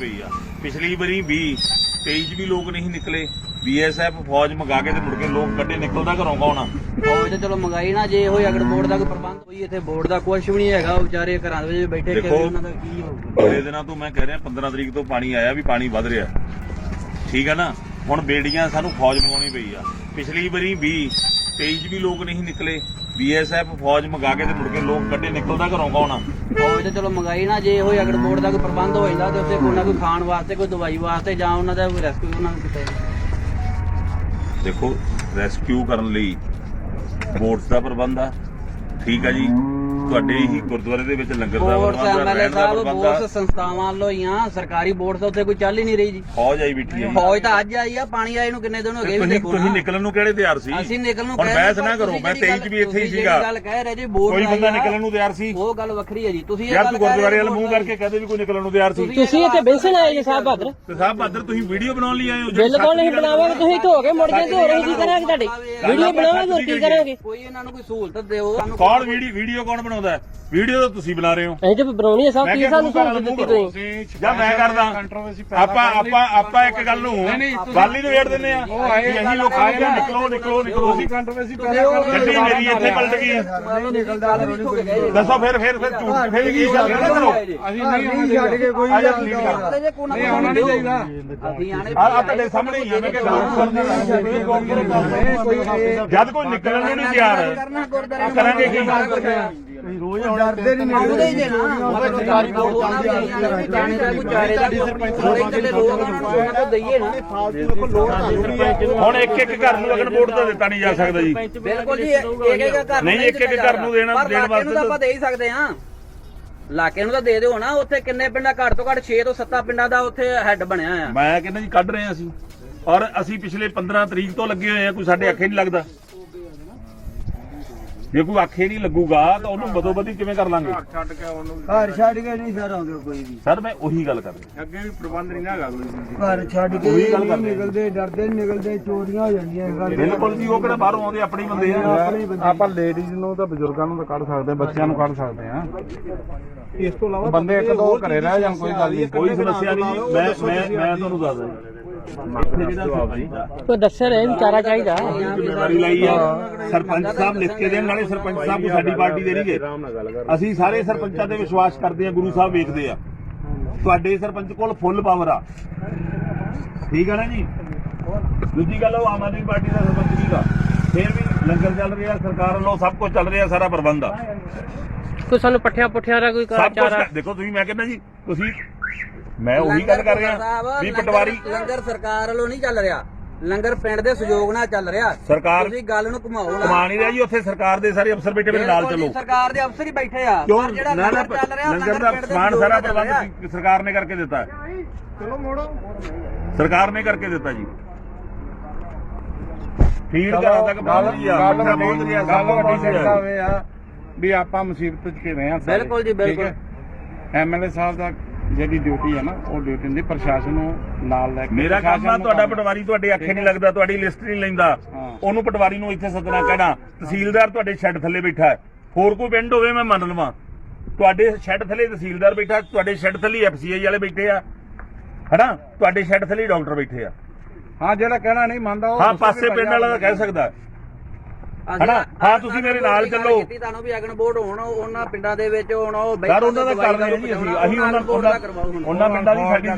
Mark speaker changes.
Speaker 1: ਪਈ ਆ। ਪਿਛਲੀ ਵਾਰੀ 20 23 ਚ ਵੀ ਲੋਕ ਨਹੀਂ ਨਿਕਲੇ। ਬੀਐਸਐਫ ਫੌਜ ਮੰਗਾ ਕੇ ਤੇ ਮੁੜ ਕੇ ਲੋਕ ਕੱਢੇ ਨਿਕਲਦਾ ਘਰੋਂ ਕੌਣ ਆ?
Speaker 2: ਫੌਜ ਤੇ ਚਲੋ ਮੰਗਾਈ ਨਾ ਜੇ ਹੋਈ ਅਗਰ ਬੋਰਡ ਦਾ ਕੋਈ ਪ੍ਰਬੰਧ ਹੋਈ ਇੱਥੇ ਬੋਰਡ ਦਾ ਕੁਝ ਵੀ ਨਹੀਂ ਹੈਗਾ ਵਿਚਾਰੇ ਘਰਾਂ ਦੇ ਵਿੱਚ ਬੈਠੇ ਕਿ ਉਹਨਾਂ ਦਾ ਕੀ ਹੋਊਗਾ
Speaker 1: ਬੜੇ ਦਿਨਾਂ ਤੋਂ ਮੈਂ ਕਹਿ ਰਿਹਾ 15 ਤਰੀਕ ਤੋਂ ਪਾਣੀ ਆਇਆ ਵੀ ਪਾਣੀ ਵੱਧ ਰਿਹਾ। ਠੀਕ ਆ ਨਾ? ਹੁਣ ਬੇੜੀਆਂ ਸਾਨੂੰ ਫੌਜ ਮੰਗਾਉਣੀ ਪਈ ਆ। ਪਿਛਲੀ ਵਾਰੀ 20 23 ਚ ਵੀ ਲੋਕ ਨਹੀਂ ਨਿਕਲੇ। ਬੀਐਸਐਫ ਫੌਜ ਮੰਗਾ ਕੇ ਤੇ ਮੁੜ ਕੇ ਲੋਕ ਕੱਢੇ ਨਿਕਲਦਾ ਘਰੋਂ ਕੌਣ ਆ?
Speaker 2: ਫੌਜ ਤੇ ਚਲੋ ਮੰਗਾਈ ਨਾ ਜੇ ਹੋਈ ਅਗਰ ਬੋਰਡ ਦਾ ਕੋਈ ਪ੍ਰਬੰਧ ਹੋ ਜਾਂਦਾ ਤੇ ਉੱਥੇ ਕੋਈ ਨਾ ਕੋਈ ਖਾਣ ਵਾਸਤੇ ਕੋਈ ਦਵਾਈ ਵਾਸਤੇ ਜਾਂ ਉਹਨਾਂ ਦਾ ਕੋਈ ਰੈਸਕਿਊ ਉਹਨਾਂ ਨੂੰ ਕਿਤੇ
Speaker 1: ਦੇਖੋ ਰੈਸਕਿਊ ਕਰਨ ਲਈ ਬੋਟਸ ਦਾ ਪ੍ਰਬੰਧ ਆ। ਠੀਕ ਆ ਜੀ। ਤੁਹਾਡੇ ਹੀ ਗੁਰਦੁਆਰੇ ਦੇ ਵਿੱਚ ਲੰਗਰ ਦਾ
Speaker 2: ਬੋਰਡ
Speaker 1: ਪ੍ਰਬੰਧ
Speaker 2: ਐਮਐਲਏ
Speaker 1: ਰਹਿਣ ਦਾ
Speaker 2: ਸਾਹਿਬ
Speaker 1: ਪ੍ਰਬੰਧ ਆ
Speaker 2: ਬਹੁਤ ਸੰਸਥਾਵਾਂ ਵੱਲੋਂ ਹੀ ਆ ਸਰਕਾਰੀ ਬੋਰਡ ਤਾਂ ਉੱਥੇ ਕੋਈ ਚੱਲ ਹੀ ਨਹੀਂ ਰਹੀ ਜੀ।
Speaker 1: ਫੌਜ ਆਈ ਬਿਠੀ ਹੈ
Speaker 2: ਫੌਜ ਤਾਂ ਅੱਜ ਆਈ ਆ ਪਾਣੀ ਆਏ ਨੂੰ ਕਿੰਨੇ ਦਿਨ ਹੋ ਗਏ ਵੀ
Speaker 1: ਤੁਸੀਂ
Speaker 2: ਦੇਖੋ
Speaker 1: ਤੁਸੀਂ
Speaker 2: ਨਾ।
Speaker 1: ਨਿਕਲਣ ਨੂੰ ਕਿਹੜੇ ਤਿਆਰ ਸੀ?
Speaker 2: ਅਸੀਂ ਨਿਕਲਣ ਨੂੰ
Speaker 1: ਹੁਣ
Speaker 2: ਕਹਿ
Speaker 1: ਬਹਿਸ
Speaker 2: ਰਹੇ
Speaker 1: ਨਾ
Speaker 2: ਪਰ
Speaker 1: ਕਰੋ
Speaker 2: ਤੁਸੀਂ
Speaker 1: ਮੈਂ
Speaker 2: ਜਿਹੜੀ
Speaker 1: 23 ਚ ਵੀ ਇੱਥੇ ਹੀ
Speaker 2: ਤੁਸੀਂ
Speaker 1: ਸੀਗਾ।
Speaker 2: ਜਿਹੜੀ ਗੱਲ ਕਹਿ ਰਹੇ ਜੀ ਬੋਰਡ
Speaker 1: ਕੋਈ ਬੰਦਾ ਨਿਕਲਣ ਨੂੰ ਤਿਆਰ ਸੀ?
Speaker 2: ਉਹ ਗੱਲ ਵੱਖਰੀ ਹੈ ਜੀ ਤੁਸੀਂ ਇਹ
Speaker 1: ਯਾਰ
Speaker 2: ਗੱਲ
Speaker 1: ਤੂੰ
Speaker 2: ਕਹਿ ਰਹੇ
Speaker 1: ਗੁਰਦੁਆਰੇ ਵਾਲ
Speaker 2: ਬੋਰਡ
Speaker 1: ਮੂੰਹ ਕਰਕੇ ਕਹਦੇ ਵੀ ਕੋਈ ਨਿਕਲਣ ਨੂੰ ਤਿਆਰ ਸੀ।
Speaker 3: ਤੁਸੀਂ ਇੱਥੇ ਬੈਸਣ ਆਏ ਜੀ ਸਾਹਿਬ ਬਹਾਦਰ।
Speaker 1: ਤੇ ਸਾਹਿਬ ਬਹਾਦਰ ਤੁਸੀਂ ਵੀਡੀਓ ਬਣਾਉਣ ਲਈ ਆਏ ਹੋ ਜਿਹੜੀ
Speaker 3: ਬਿੱਲ ਕੋਲ ਨਹੀਂ
Speaker 1: ਸੱਚ ਦੀ ਗੱਲ
Speaker 3: ਬਣਾਵਾਂਗੇ ਤੁਸੀਂ ਇੱਥੇ ਹੋ ਕੇ ਮੁੜ ਕੇ ਅਸੀਂ ਕੀ ਕਰਾਂਗੇ ਤੁਹਾਡੇ? ਵੀਡੀਓ ਬਣਾਵਾਂਗੇ ਹੋਰ ਕੀ ਕਰਾਂਗੇ?
Speaker 2: ਕੋਈ ਇਹਨਾਂ ਨੂੰ ਕੋਈ ਸਹੂਲਤ ਦਿਓ ਸਾਨੂੰ
Speaker 1: ਕੌਣ ਵੀਡੀਓ ਵੀਡੀਓ ਕੌਣ ਬਣਾਉਂਦਾ ਹੈ। ਵੀਡੀਓ ਤਾਂ ਤੁਸੀਂ ਬਣਾ ਰਹੇ ਹੋ।
Speaker 3: ਅਸੀਂ ਤੇ ਬਣਾਉਣੀ ਹੈ ਸਭ ਕੀ ਸਾਨੂੰ
Speaker 1: ਮੂੰਹ
Speaker 3: ਦਿੱਤੀ ਤੁਸੀਂ।
Speaker 1: ਜਾਂ ਮੈਂ ਕਰਦਾ। ਆਪਾਂ ਆਪਾਂ ਆਪਾਂ ਇੱਕ ਗੱਲ ਨੂੰ ਗੱਲ ਹੀ ਨਿਬੇੜ ਦਿੰਦੇ ਆ ਕਿ ਅਸੀਂ ਲੋਕਾਂ ਨੂੰ ਨਿਕਲੋ ਨਿਕਲੋ ਨਿਕਲੋ।
Speaker 4: ਕੰਟਰੋਵਰਸੀ
Speaker 1: ਗੱਡੀ ਮੇਰੀ ਇੱਥੇ ਪਲਟ ਗਈ। ਦੱਸੋ ਫਿਰ ਫਿਰ ਫਿਰ ਝੂਠ ਫਿਰ ਕੀ ਗੱਲ ਨਾ ਕਰੋ।
Speaker 4: ਅਸੀਂ ਨਹੀਂ ਛੱਡ ਕੇ ਕੋਈ
Speaker 1: ਜਾ।
Speaker 4: ਨਹੀਂ ਆਉਣਾ ਨਹੀਂ ਚਾਹੀਦਾ।
Speaker 2: ਅਸੀਂ ਆਣੇ
Speaker 1: ਆ ਤੁਹਾਡੇ ਸਾਹਮਣੇ ਹੀ ਆ ਮੈਂ ਕਿਹਾ ਗੱਲ ਜਦ ਕੋਈ ਨਿਕਲਣ ਨੂੰ ਨਹੀਂ ਤਿਆਰ। ਕਰਾਂਗੇ ਕੀ?
Speaker 4: ਰੋਜ਼ ਡਰਦੇ ਨਹੀਂ
Speaker 2: ਆਉਂਦੇ ਹੀ ਜੇ ਨਾ ਸਰਕਾਰੀ ਬੋਰਡ ਜਾਣੇ ਦਾ ਕੋਈ ਚਾਰੇ ਦਾ ਥੋੜੇ ਕਿਤੇ ਲੋਕ ਉਹਨਾਂ ਨੂੰ ਦਈਏ ਨਾ।
Speaker 1: ਹੁਣ ਇੱਕ ਇੱਕ ਘਰ ਨੂੰ ਅਗਨ ਵੋਟ ਤਾਂ ਦਿੱਤਾ ਨਹੀਂ ਜਾ ਸਕਦਾ ਜੀ।
Speaker 2: ਬਿਲਕੁਲ ਜੀ ਇੱਕ ਇੱਕ ਘਰ
Speaker 1: ਨਹੀਂ, ਇੱਕ ਇੱਕ ਘਰ ਨੂੰ ਦੇਣਾ- ਦੇਣ
Speaker 2: ਇਲਾਕੇ ਨੂੰ ਤਾਂ
Speaker 1: ਵਾਸਤੇ
Speaker 2: ਆਪਾਂ ਦੇ ਹੀ ਸਕਦੇ ਹਾਂ। ਇਲਾਕੇ ਨੂੰ ਤਾਂ ਦੇ ਦਿਓ ਨਾ ਉੱਥੇ ਕਿੰਨੇ ਪਿੰਡਾਂ ਘੱਟ ਤੋਂ ਘੱਟ 6 ਤੋਂ 7 ਪਿੰਡਾਂ ਦਾ ਉੱਥੇ ਹੈੱਡ ਬਣਿਆ ਆ
Speaker 1: ਮੈਂ ਕਹਿੰਦਾ ਜੀ ਕੱਢ ਰਹੇ ਹਾਂ ਅਸੀਂ। ਔਰ ਅਸੀਂ ਪਿਛਲੇ 15 ਤਰੀਕ ਤੋਂ ਲੱਗੇ ਹੋਏ ਆ ਕੋਈ ਸਾਡੇ ਅੱਖੇ ਨਹੀਂ ਲੱਗਦਾ। ਜੇ ਕੋਈ ਅੱਖੇ ਨਹੀਂ ਲੱਗੂਗਾ ਤਾਂ ਉਹਨੂੰ ਬਦੋ ਬਦੀ ਕਿਵੇਂ ਕਰ ਲਾਂਗੇ?
Speaker 4: ਛੱਡ ਕੇ ਉਹਨੂੰ
Speaker 5: ਘਰ ਛੱਡ ਕੇ ਨਹੀਂ ਸਰ ਆਉਂਦੇ ਕੋਈ ਵੀ।
Speaker 1: ਸਰ ਮੈਂ ਉਹੀ ਗੱਲ ਕਰ ਰਿਹਾ।
Speaker 4: ਅੱਗੇ ਵੀ ਪ੍ਰਬੰਧ ਨਹੀਂ ਨਾ ਹੈਗਾ ਕੋਈ।
Speaker 5: ਘਰ ਛੱਡ ਕੇ
Speaker 1: ਉਹੀ ਗੱਲ ਕਰਦੇ ਆ।
Speaker 5: ਨਿਕਲਦੇ ਡਰਦੇ ਨਿਕਲਦੇ ਚੋਰੀਆਂ ਹੋ ਜਾਂਦੀਆਂ ਘਰ
Speaker 1: ਬਿਲਕੁਲ ਜੀ ਉਹ ਕਿਹੜਾ ਬਾਹਰੋਂ ਆਉਂਦੇ ਆਪਣੇ ਬੰਦੇ ਆ।
Speaker 4: ਆਪਾਂ ਲੇਡੀਜ਼ ਨੂੰ ਤਾਂ ਬਜ਼ੁਰਗਾਂ ਨੂੰ ਤਾਂ ਕੱਢ ਸਕਦੇ ਹਾਂ ਬੱਚਿਆਂ ਨੂੰ ਕੱਢ ਸਕਦੇ ਹਾਂ ਇਸ ਤੋਂ ਇਲਾਵਾ ਬੰਦੇ ਇੱਕ ਦੋ ਘਰੇ ਰਹਿ ਜਾਣ ਕੋਈ ਗੱਲ ਨਹੀਂ
Speaker 1: ਕੋਈ ਸਮੱਸਿਆ ਨਹੀਂ ਜੀ ਮੈਂ ਮੈਂ ਮੈਂ ਤੁਹਾਨੂੰ ਦੱਸਦਾ ਆ
Speaker 3: ਕੋਈ ਦੱਸਿਆ ਰਹੇ ਵਿਚਾਰਾ ਚਾਹੀਦਾ।
Speaker 1: ਜ਼ਿੰਮੇਵਾਰੀ ਲਈ ਆ। ਸਰਪੰਚ ਸਾਹਿਬ ਲਿਖ ਕੇ ਦੇਣ ਨਾਲੇ ਸਰਪੰਚ ਸਾਹਿਬ ਨੂੰ ਸਾਡੀ ਪਾਰਟੀ ਦੇਣਗੇ ਅਸੀਂ ਸਾਰੇ ਸਰਪੰਚਾਂ ਤੇ ਵਿਸ਼ਵਾਸ ਕਰਦੇ ਆ ਗੁਰੂ ਸਾਹਿਬ ਵੇਖਦੇ ਆ। ਤੁਹਾਡੇ ਸਰਪੰਚ ਕੋਲ ਫੁੱਲ ਪਾਵਰ ਆ। ਠੀਕ ਆ ਨਾ ਜੀ? ਦੂਜੀ ਗੱਲ ਉਹ ਆਮ ਆਦਮੀ ਪਾਰਟੀ ਦਾ ਸਰਪੰਚ ਨਹੀਂਗਾ ਫਿਰ ਵੀ ਲੰਗਰ ਚੱਲ ਰਿਹਾ ਸਰਕਾਰ ਵੱਲੋਂ ਸਭ ਕੁਝ ਚੱਲ ਰਿਹਾ ਸਾਰਾ ਪ੍ਰਬੰਧ ਆ।
Speaker 3: ਕੋਈ ਸਾਨੂੰ ਪੱਠਿਆਂ ਪੁੱਠਿਆਂ ਦਾ ਕੋਈ ਚਾਰਾ?
Speaker 1: ਕੁਝ ਦੇਖੋ ਤੁਸੀਂ ਮੈਂ ਕਹਿੰਦਾ ਜੀ ਤੁਸੀਂ ਮੈਂ ਉਹੀ ਗੱਲ ਕਰ ਰਿਹਾ ਵੀ ਪਟਵਾਰੀ
Speaker 2: ਲੰਗਰ ਸਰਕਾਰ ਵੱਲੋਂ ਨਹੀਂ ਚੱਲ ਰਿਹਾ। ਲੰਗਰ ਪਿੰਡ ਦੇ ਸਹਿਯੋਗ ਨਾਲ ਚੱਲ ਰਿਹਾ।
Speaker 1: ਸਰਕਾਰ
Speaker 2: ਤੁਸੀਂ ਗੱਲ ਨੂੰ ਘੁਮਾਓ ਨਾ।
Speaker 1: ਕਮਾ ਨਹੀਂ ਰਿਹਾ ਜੀ ਉੱਥੇ ਸਰਕਾਰ ਦੇ ਸਾਰੇ ਅਫਸਰ ਬੈਠੇ ਮੇਰੇ ਨਾਲ ਚੱਲੋ।
Speaker 2: ਸਰਕਾਰ ਦੇ ਅਫਸਰ ਹੀ ਬੈਠੇ ਆ। ਪਰ ਜਿਹੜਾ ਲੰਗਰ ਚੱਲ ਰਿਹਾ
Speaker 1: ਲੰਗਰ ਦਾ ਸਮਾਨ ਸਾਰਾ। ਪ੍ਰਬੰਧ ਸਰਕਾਰ ਨੇ ਕਰਕੇ ਦਿੱਤਾ।
Speaker 4: ਚਲੋ ਮੋੜੋ।
Speaker 1: ਸਰਕਾਰ ਨੇ ਕਰਕੇ ਦਿੱਤਾ ਜੀ। ਫੀਡ ਘਰਾਂ ਤੱਕ ਪਹੁੰਚ ਰਹੀ ਆ
Speaker 4: ਗੱਲ
Speaker 1: ਮੱਠਾ ਪਹੁੰਚ ਰਿਹਾ ਸਭ
Speaker 4: ਗੱਲ
Speaker 1: ਪਹੁੰਚ
Speaker 4: ਵੱਡੀ
Speaker 1: ਰਿਹਾ
Speaker 4: ਵੀ ਆਪਾਂ ਮੁਸੀਬਤ ਚ ਕਿਵੇਂ ਆ।
Speaker 2: ਬਿਲਕੁਲ ਜੀ, ਬਿਲਕੁਲ।
Speaker 4: ਐਮਐਲਏ ਸਾਹਿਬ ਦਾ ਜਿਹੜੀ ਡਿਊਟੀ ਹੈ ਨਾ ਉਹ ਡਿਊਟੀ ਹੁੰਦੀ ਪ੍ਰਸ਼ਾਸਨ ਨੂੰ ਨਾਲ ਲੈ ਕੇ
Speaker 1: ਮੇਰਾ ਕੰਮ ਆ ਤੁਹਾਡਾ ਪਟਵਾਰੀ ਤੁਹਾਡੇ ਅੱਖੇ ਨਹੀਂ ਲੱਗਦਾ ਤੁਹਾਡੀ ਲਿਸਟ ਨਹੀਂ ਲੈਂਦਾ। ਉਹਨੂੰ ਪਟਵਾਰੀ ਨੂੰ ਇੱਥੇ ਸੱਦਣਾ ਕਹਿਣਾ ਤਹਿਸੀਲਦਾਰ ਤੁਹਾਡੇ ਸ਼ੈੱਡ ਥੱਲੇ ਬੈਠਾ ਹੋਰ ਕੋਈ ਪਿੰਡ ਹੋਵੇ ਮੈਂ ਮੰਨ ਲਵਾਂ। ਤੁਹਾਡੇ ਸ਼ੈੱਡ ਥੱਲੇ ਤਹਿਸੀਲਦਾਰ ਬੈਠਾ ਤੁਹਾਡੇ ਸ਼ੈੱਡ ਥੱਲੇ ਐਫਸੀਆਈ ਵਾਲੇ ਬੈਠੇ ਆ। ਹਨਾ? ਤੁਹਾਡੇ ਸ਼ੈੱਡ ਥੱਲੇ ਡਾਕਟਰ ਬੈਠੇ ਆ।
Speaker 4: ਹਾਂ ਜਿਹੜਾ ਕਹਿਣਾ ਨਹੀਂ ਮੰਨਦਾ ਉਹ
Speaker 1: ਹਾਂ ਪਾਸੇ ਪਿੰਡ ਵਾਲਾ ਕਹਿ ਸਕਦਾ। ਹਨਾ? ਹਾਂ, ਤੁਸੀਂ ਮੇਰੇ ਨਾਲ ਚੱਲੋ।
Speaker 2: ਕੀਤੀ ਤੁਹਾਨੂੰ ਵੀ ਅਗਨ ਬੋਰਡ ਹੋਣ ਉਹਨਾਂ ਪਿੰਡਾਂ ਦੇ ਵਿੱਚ ਹੁਣ ਉਹ
Speaker 1: ਸਰ ਉਹਨਾਂ ਦਾ ਕਰ ਰਹੇ ਆ ਜੀ ਅਸੀਂ ਅਸੀਂ ਉਹਨਾਂ ਉਹਨਾਂ ਪਿੰਡਾਂ ਦੀ ਸਾਡੀ